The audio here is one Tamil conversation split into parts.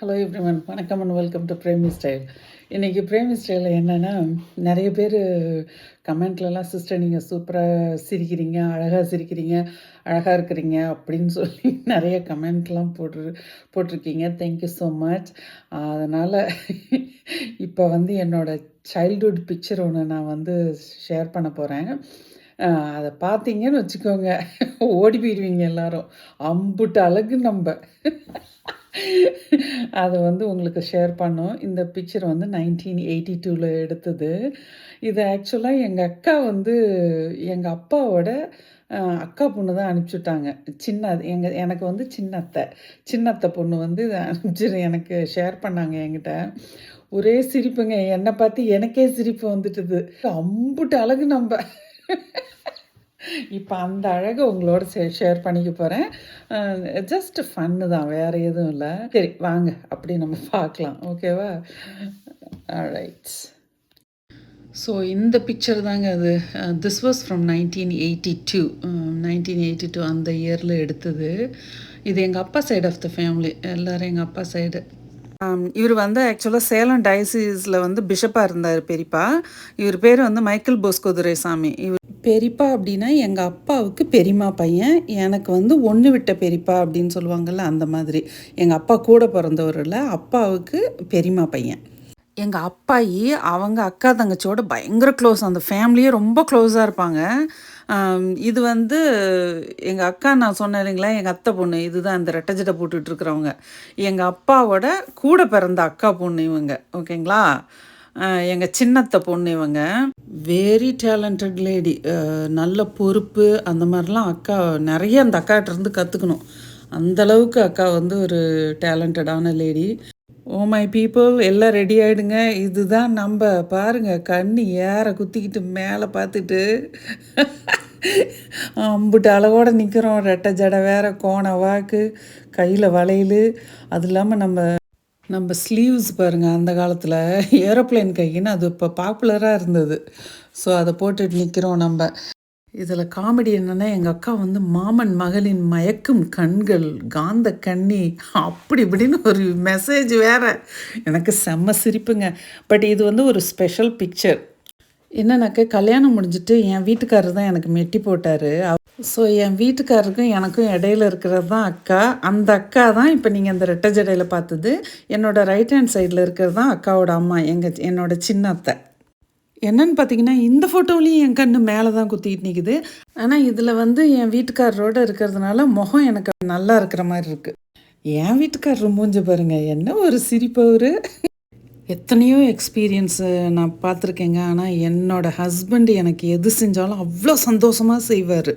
ஹலோ எவ்ரிமன் வணக்கம் and welcome to Premi style இன்றைக்கி பிரேமி ஸ்டைலில் என்னென்னா நிறைய பேர் கமெண்ட்லலாம் சிஸ்டர் நீங்கள் சூப்பராக சிரிக்கிறீங்க அழகாக சிரிக்கிறீங்க அழகாக இருக்கிறீங்க அப்படின்னு சொல்லி நிறைய கமெண்ட்லாம் போட்டு போட்டிருக்கீங்க. தேங்க்யூ ஸோ மச் அதனால் இப்போ வந்து என்னோடய சைல்ட்ஹுட் பிக்சர் ஒன்று நான் வந்து ஷேர் பண்ண போகிறேன் அதை பார்த்தீங்கன்னு வச்சுக்கோங்க. ஓடி போயிடுவீங்க எல்லாரும். அம்புட்டு அழகு நம்ம. அதை வந்து உங்களுக்கு ஷேர் பண்ணோம். இந்த பிக்சர் வந்து நைன்டீன் எயிட்டி டூவில் எடுத்தது. இது ஆக்சுவலாக எங்கள் அக்கா வந்து எங்கள் அப்பாவோட அக்கா பொண்ணு தான் அனுப்பிச்சுட்டாங்க. சின்ன எங்கள் எனக்கு வந்து சின்னத்தை சின்னத்தை பொண்ணு வந்து இதை அனுப்பிச்சு எனக்கு ஷேர் பண்ணாங்க என்கிட்ட. ஒரே சிரிப்புங்க. என்னை பார்த்து எனக்கே சிரிப்பு வந்துட்டுது. அம்புட்டு அழகு நம்ம. இப்போ அந்த அழகை உங்களோட ஷேர் பண்ணிக்க போகிறேன் ஜஸ்ட் ஃபன்னு தான் வேறு எதுவும் இல்லை. சரி வாங்க அப்படி நம்ம பார்க்கலாம். ஓகேவா ரைட்ஸ் ஸோ இந்த பிக்சர் தாங்க அது. This was from nineteen eighty two nineteen eighty two அந்த இயரில் எடுத்தது. இது எங்கள் அப்பா சைடு ஆஃப் த ஃபேமிலி எல்லோரும் எங்கள் அப்பா சைடு இவர் வந்து ஆக்சுவலாக சேலம் டயசிஸில் வந்து பிஷப்பாக இருந்தார் பெரியப்பா. இவர் பேர் வந்து மைக்கேல் போஸ்கோதுரை சாமி இவர் பெரியப்பா அப்படின்னா எங்கள் அப்பாவுக்கு பெரியம்மா பையன். எனக்கு வந்து ஒன்று விட்ட பெரியப்பா அப்படின்னு சொல்லுவாங்கள்ல அந்த மாதிரி. எங்கள் அப்பா கூட பிறந்தவரில் அப்பாவுக்கு பெரியம்மா பையன். எங்கள் அப்பாயி அவங்க அக்கா தங்கச்சியோட பயங்கர க்ளோஸ் அந்த ஃபேமிலியே ரொம்ப க்ளோஸாக இருப்பாங்க. இது வந்து எங்கள் அக்கா நான் சொன்னேன் இல்லைங்களா எங்கள் அத்தை பொண்ணு இதுதான் இந்த ரெட்டை போட்டுட்ருக்குறவங்க இருக்கிறவங்க. எங்கள் அப்பாவோட கூட பிறந்த அக்கா பொண்ணு இவங்க ஓகேங்களா எங்கள் சின்னத்த பொண்ணு இவங்க. வெரி டேலண்டட் லேடி நல்ல பொறுப்பு அந்த மாதிரிலாம் அக்கா நிறைய அந்த அக்காட்ட இருந்து கற்றுக்கணும் அந்தளவுக்கு அக்கா வந்து ஒரு டேலண்டடான லேடி ஓ மை பீப்புள் எல்லாம் ரெடி ஆகிடுங்க இதுதான் நம்ம பாருங்க கண்ணு ஏற குத்திக்கிட்டு மேலே பார்த்துட்டு அம்புட்டு அளவோடு நிற்கிறோம் ரெட்டை ஜடை வேற கோண வாக்கு கையில் வளையல். அது இல்லாமல் நம்ம நம்ம ஸ்லீவ்ஸ் பாருங்கள் அந்த காலத்தில் ஏரோப்ளேன் கைக்குன்னு அது இப்போ பாப்புலராக இருந்தது. ஸோ அதை போட்டுட்டு நிற்கிறோம் நம்ம. இதில் காமெடி என்னென்னா எங்கள் அக்கா வந்து மாமன் மகளின் மயக்கும் கண்கள் காந்த கண்ணி அப்படி இப்படின்னு ஒரு மெசேஜ் வேற. எனக்கு செம்ம சிரிப்புங்க. பட் இது வந்து ஒரு ஸ்பெஷல் பிக்சர் என்னன்னாக்க கல்யாணம் முடிஞ்சிட்டு என் வீட்டுக்காரர் தான் எனக்கு மெட்டி போட்டார். ஸோ என் வீட்டுக்காரருக்கும் எனக்கும் இடையில இருக்கிறது தான் அக்கா. அந்த அக்கா தான் இப்போ நீங்கள் அந்த ரெட்டை ஜடையில் பார்த்தது. என்னோடய ரைட் ஹேண்ட் சைடில் இருக்கிறது தான் அக்காவோட அம்மா எங்கள் என்னோட சின்ன அத்தை. என்னன்னு பார்த்தீங்கன்னா இந்த ஃபோட்டோவிலையும் என் கண்ணு மேலே தான் குத்திக்கிட்டு நிற்குது ஆனால் இதில் வந்து என் வீட்டுக்காரரோட இருக்கிறதுனால முகம் எனக்கு நல்லா இருக்கிற மாதிரி இருக்குது என் வீட்டுக்காரர் மூஞ்ச பாருங்கள் என்ன ஒரு சிரிப்பவர். எத்தனையோ எக்ஸ்பீரியன்ஸு நான் பார்த்துருக்கேங்க. ஆனால் என்னோட ஹஸ்பண்ட் எனக்கு எது செஞ்சாலும் அவ்வளோ சந்தோஷமாக செய்வார்.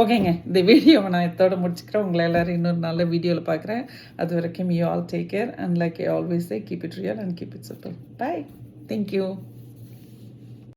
ஓகேங்க. இந்த வீடியோவை நான் இதோட முடிச்சுக்கிறேன். உங்களை எல்லோரும் இன்னொரு நல்ல வீடியோவில் பார்க்குறேன். அது வரைக்கும் you all take care and like you always keep it real and keep it simple bye thank you